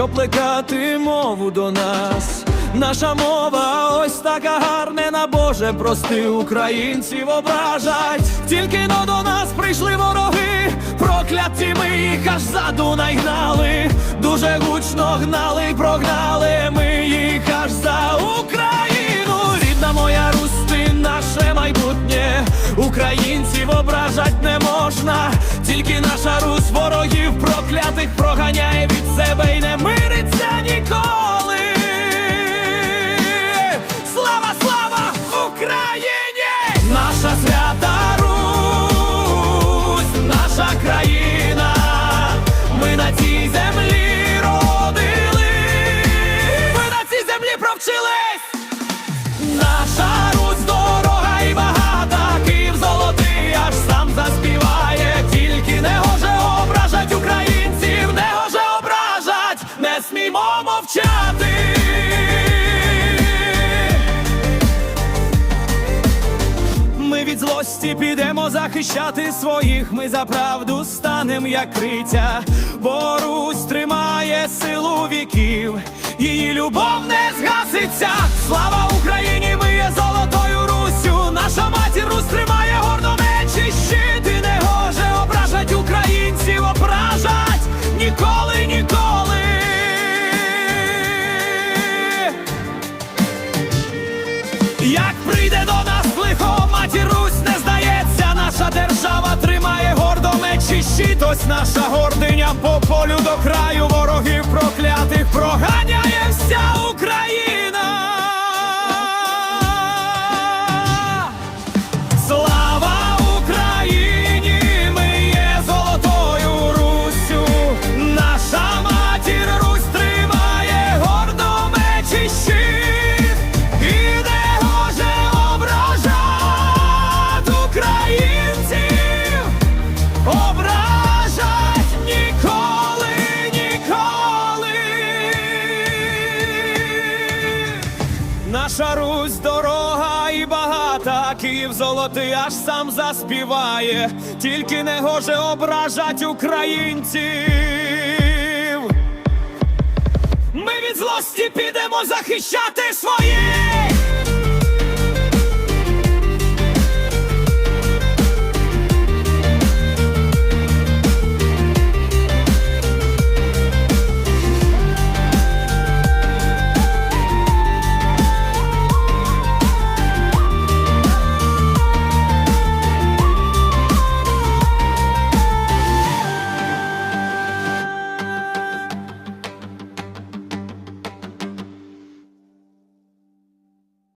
що плекати мову до нас. Наша мова ось така гарнена, Боже, прости українців ображать. Тільки но до нас прийшли вороги, прокляті ми їх аж за Дунай. Дуже гучно гнали прогнали ми їх аж за Україну. Рідна моя Русь, ти наше майбутнє. Українців ображать не можна, тільки наша Русь Від злості підемо захищати своїх. Ми за правду станем як криця, бо Русь тримає силу віків, її любов не згаситься. Слава Україні! Наша гординя по полю до краю ворогів проклятих Наша Русь дорога і багата, Київ золотий аж сам заспіває, тільки не гоже ображать українців. Ми від злості підемо захищати своїх.